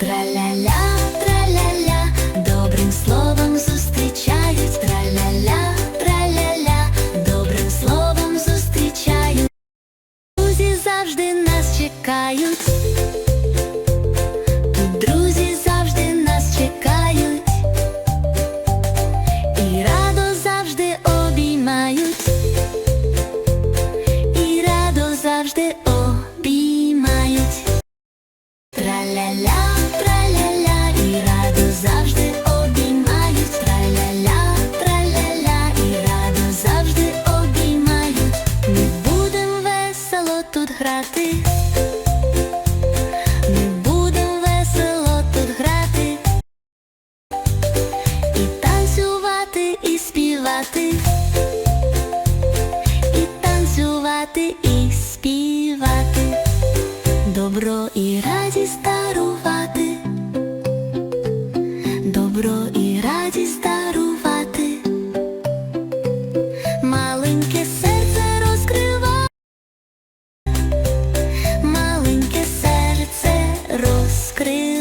Траля-ля, траля-ля, добрим словом зустрічають, траля-ля, траля-ля, добрим словом зустрічають. Друзі завжди нас чекають. Друзі завжди нас чекають. І радо завжди обіймають. Ми будем весело тут грати. І танцювати, і співати. І танцювати, і співати. Добро і rozkrył.